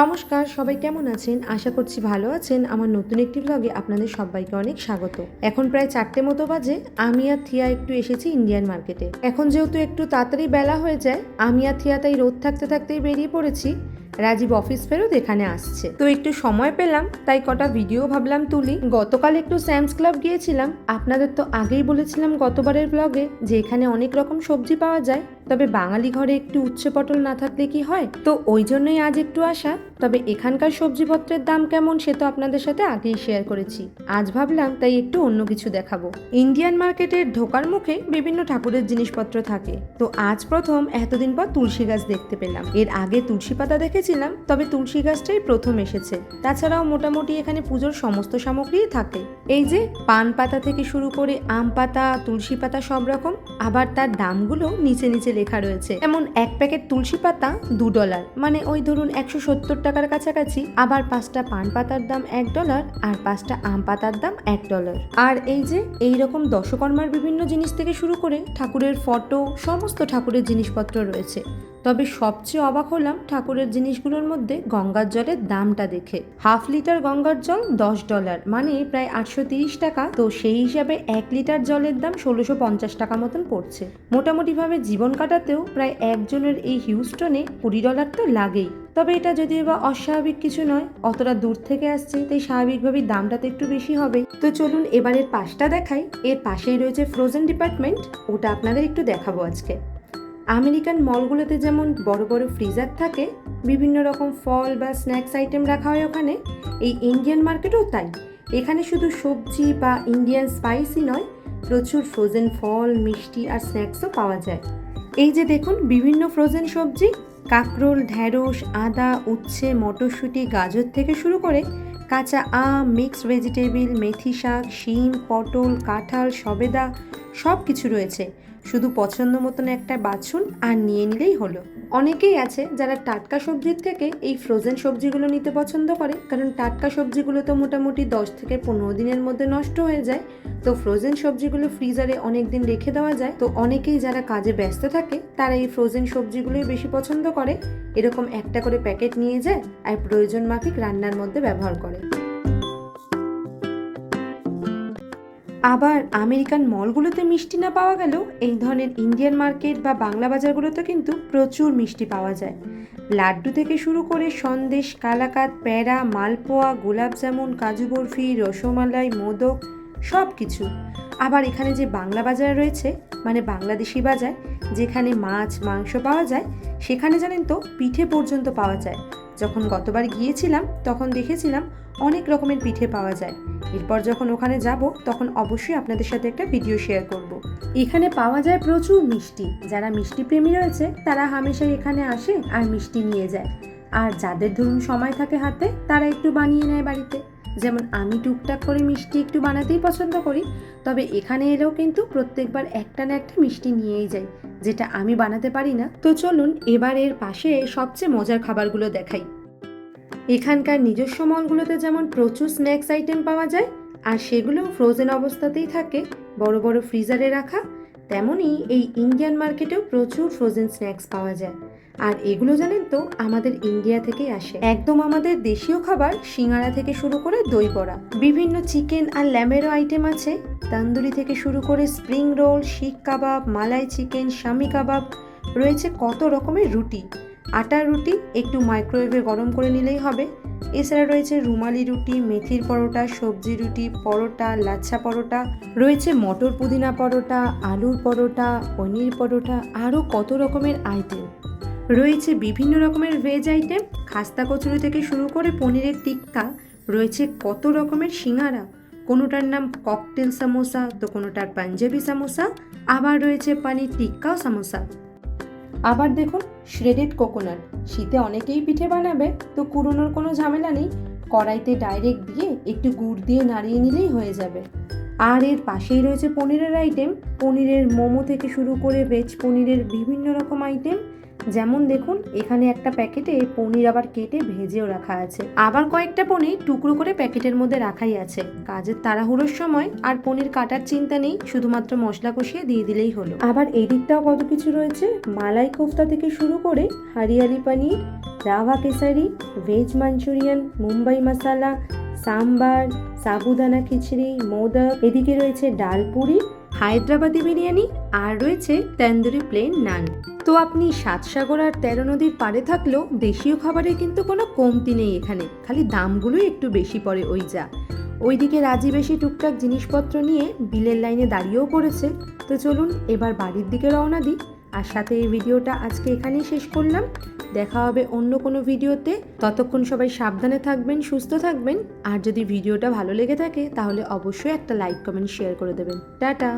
নমস্কার, সবাই কেমন আছেন? আশা করছি ভালো আছেন। আমার নতুন একটি ব্লগে আপনাদের সবাইকে অনেক স্বাগত। এখন প্রায় চারটে মতো বাজে। আমি আর থিয়া একটু এসেছি ইন্ডিয়ান মার্কেটে এখন যেহেতু একটু তাড়াতাড়ি বেলা হয়ে যায়, আমি আর থিয়া তাই রোদ থাকতে থাকতেই বেরিয়ে পড়েছি। রাজীব অফিস ফেরত এখানে আসছে। তো একটু সময় পেলাম, তাই কটা ভিডিও ভাবলাম তুলি। গতকাল একটু স্যামস ক্লাব গিয়েছিলাম। আপনাদের তো আগেই বলেছিলাম গতবারের ব্লগে যে এখানে অনেক রকম সবজি পাওয়া যায়। তবে বাঙালি ঘরে একটু উচ্ছে পটল না থাকলে কি হয়? তো ওই জন্যই আজ একটু আসা। তবে এখানকার সবজিপত্রের দাম কেমন সে তো আপনাদের সাথে আগেই শেয়ার করেছি। আজ ভাবলাম তাই একটু অন্য কিছু দেখাবো। ইন্ডিয়ান মার্কেটের ঢোকার মুখে বিভিন্ন ঠাকুরের জিনিসপত্র থাকে। তো আজ প্রথম এতদিন পর তুলসী গাছ দেখতে পেলাম। এর আগে তুলসী পাতা দেখেছিলাম, তবে তুলসী গাছটাই প্রথম এসেছে। তাছাড়াও মোটামুটি এখানে পুজোর সমস্ত সামগ্রীই থাকে। এই যে পান পাতা থেকে শুরু করে আম পাতা, তুলসী পাতা সব রকম, আবার তার দামগুলো নিচে নিচে লেখা রয়েছে। এমন এক প্যাকেট তুলসী পাতা দু ডলার। মানে ওই ধরুন একশো সত্তর টাকার কাছাকাছি, আবার পাঁচটা পান পাতার দাম এক ডলার আর পাঁচটা আম পাতার দাম এক ডলার। আর এই যে, এই রকম দশকর্মার বিভিন্ন জিনিস থেকে শুরু করে ঠাকুরের ফটো সমস্ত ঠাকুরের জিনিসপত্র রয়েছে। তবে সবচেয়ে অবাক হলাম ঠাকুরের জিনিসগুলোর মধ্যে গঙ্গার জলের দামটা দেখে। হাফ লিটার গঙ্গার জল দশ ডলার মানে প্রায় আটশো তিরিশ টাকা। তো সেই হিসাবে এক লিটার জলের দাম ষোলোশো পঞ্চাশ টাকা মতন পড়ছে। মোটামুটিভাবে জীবন কাটাতেও প্রায় একজনের এই হিউস্টনে কুড়ি ডলার তো লাগেই। তবে এটা যদিও বা অস্বাভাবিক কিছু নয়, অতটা দূর থেকে আসছে, তাই স্বাভাবিকভাবেই দামটা তো একটু বেশি হবে। তো চলুন এবারের পাশটা দেখাই। এর পাশেই রয়েছে ফ্রোজেন ডিপার্টমেন্ট ওটা আপনাদের একটু দেখাবো আজকে। আমেরিকান মলগুলোতে যেমন বড় বড় ফ্রিজার থাকে, বিভিন্ন রকম ফল বা স্ন্যাক্স আইটেম রাখা হয় ওখানে, এই ইন্ডিয়ান মার্কেটও তাই। এখানে শুধু সবজি বা ইন্ডিয়ান স্পাইসই নয়, প্রচুর ফ্রোজেন ফল, মিষ্টি আর স্ন্যাক্সও পাওয়া যায়। এই যে দেখুন, বিভিন্ন ফ্রোজেন সবজি, কাঁকরোল, ঢ্যাঁড়স, আদা, উচ্ছে, মটরশুঁটি, গাজর থেকে শুরু করে কাঁচা আম মিক্সড ভেজিটেবিল মেথি শাক, শিম, পটল, কাঁঠাল, সবেদা, সব কিছু রয়েছে। শুধু পছন্দ মতন একটা বাছুন আর নিয়ে নিলেই হলো। অনেকেই আছে যারা টাটকা সবজির থেকে এই ফ্রোজেন সবজিগুলো নিতে পছন্দ করে, কারণ টাটকা সবজিগুলো তো মোটামুটি দশ থেকে পনেরো দিনের মধ্যে নষ্ট হয়ে যায়। তো ফ্রোজেন সবজিগুলো ফ্রিজারে অনেক দিন রেখে দেওয়া যায়। তো অনেকেই যারা কাজে ব্যস্ত থাকে, তারা এই ফ্রোজেন সবজিগুলোই বেশি পছন্দ করে। এরকম একটা করে প্যাকেট নিয়ে যায় আর প্রয়োজন মাফিক রান্নার মধ্যে ব্যবহার করে। আবার আমেরিকান মলগুলোতে মিষ্টি না পাওয়া গেলেও এই ধরনের ইন্ডিয়ান মার্কেট বা বাংলা বাজারগুলোতে কিন্তু প্রচুর মিষ্টি পাওয়া যায়। লাড্ডু থেকে শুরু করে সন্দেশ, কালাকাত প্যাড়া মালপোয়া, গোলাপ জামুন, কাজু বরফি, রসমালাই, মোদক সব কিছু আবার এখানে যে বাংলা বাজার রয়েছে মানে বাংলাদেশি বাজার, যেখানে মাছ, মাংস পাওয়া যায়, সেখানে জানেন তো পিঠে পর্যন্ত পাওয়া যায়। যখন গতবার গিয়েছিলাম, তখন দেখেছিলাম অনেক রকমের পিঠে পাওয়া যায়। এরপর যখন ওখানে যাব, তখন অবশ্যই আপনাদের সাথে একটা ভিডিও শেয়ার করব। এখানে পাওয়া যায় প্রচুর মিষ্টি। যারা মিষ্টি প্রেমী রয়েছে, তারা হামেশাই এখানে আসে আর মিষ্টি নিয়ে যায়। আর যাদের ধরুন সময় থাকে হাতে, তারা একটু বানিয়ে নেয় বাড়িতে। যেমন আমি টুকটাক করে মিষ্টি একটু বানাতেই পছন্দ করি, তবে এখানে এলেও কিন্তু প্রত্যেকবার একটা না একটা মিষ্টি নিয়েই যাই, যেটা আমি বানাতে পারি না। তো চলুন এবার এর পাশে সবচেয়ে মজার খাবারগুলো দেখাই। এখানকার নিজস্ব মলগুলোতে যেমন প্রচুর স্ন্যাক্স আইটেম পাওয়া যায়, আর সেগুলো ফ্রোজেন অবস্থাতেই থাকে, বড় বড় ফ্রিজারে রাখা, তেমনই এই ইন্ডিয়ান মার্কেটেও প্রচুর ফ্রোজেন স্ন্যাক্স পাওয়া যায়। আর এগুলো জানেন তো, আমাদের ইন্ডিয়া থেকেই আসে। একদম আমাদের দেশীয় খাবার, সিঙ্গারা থেকে শুরু করে দই বড়া। বিভিন্ন চিকেন আর ল্যামেরও আইটেম আছে। তান্দুরি থেকে শুরু করে spring roll seekh kebab, malai chicken, shami kebab, রয়েছে কত রকমের রুটি। আটার রুটি একটু মাইক্রোওয়েভে গরম করে নিলেই হবে। এছাড়া রয়েছে রুমালি রুটি, মেথির পরোটা, সবজি রুটি, পরোটা, লাচ্ছা পরোটা, রয়েছে মটর পুদিনা পরোটা, আলুর পরোটা, পনির পরোটা, আরও কত রকমের আইটেম রয়েছে বিভিন্ন রকমের ভেজ আইটেম খাস্তা কচুরি থেকে শুরু করে পনিরের টিক্কা, রয়েছে কত রকমের সিঙ্গারা। কোনোটার নাম ককটেল সামোসা তো কোনোটার পাঞ্জাবি সামোসা আবার রয়েছে পানির টিক্কাও সামোসা আবার দেখুন শ্রেডেড কোকোনাট শীতে অনেকেই পিঠে বানাবে, তো কুড়োনোর কোনো ঝামেলা নেই। কড়াইতে ডাইরেক্ট দিয়ে একটু গুড় দিয়ে নাড়িয়ে নিলেই হয়ে যাবে। আর এর পাশেই রয়েছে পনিরের আইটেম পনিরের মোমো থেকে শুরু করে ভেজ পনিরের বিভিন্ন রকম আইটেম যেমন দেখুন, এখানে একটা প্যাকেটে পনির আবার কেটে ভেজেও রাখা আছে। আবার কয়েকটা পনির টুকরো করে প্যাকেটের মধ্যে রাখাই আছে। কাজের তাড়াহুড়োর সময় আর পনির কাটার চিন্তা নেই, শুধুমাত্র মশলা কষিয়ে দিয়ে দিলেই হলো। আবার এই দিকটাও কত কিছু রয়েছে। মালাই কোফতা থেকে শুরু করে হারিয়ালি পানির, রাভা কেসারি ভেজ মাঞ্চুরিয়ান, মুম্বাই মশালা সাম্বার, সাবুদানা খিচড়ি, মোদক। এদিকে রয়েছে ডাল পুরি হায়দ্রাবাদি বিরিয়ানি আর রয়েছে তন্দুরি প্লেন নান তো আপনি সাতসাগর আর তেরো নদীর পাড়ে থাকলেও দেশীয় খাবারের কিন্তু কোনো কমতি নেই এখানে। খালি দামগুলোই একটু বেশি পড়ে ওই যা। ওইদিকে রাজি বেশি টুকটাক জিনিসপত্র নিয়ে বিলের লাইনে দাঁড়িয়েও পড়েছে। তো চলুন এবার বাড়ির দিকে রওনা দিই। আর সাথে এই ভিডিওটা আজকে এখানেই শেষ করলাম। দেখা হবে অন্য কোনো ভিডিওতে। ততক্ষণ সবাই সাবধানে থাকবেন, সুস্থ থাকবেন। আর যদি ভিডিওটা ভালো লেগে থাকে, তাহলে অবশ্যই একটা লাইক, কমেন্ট, শেয়ার করে দেবেন। টাটা!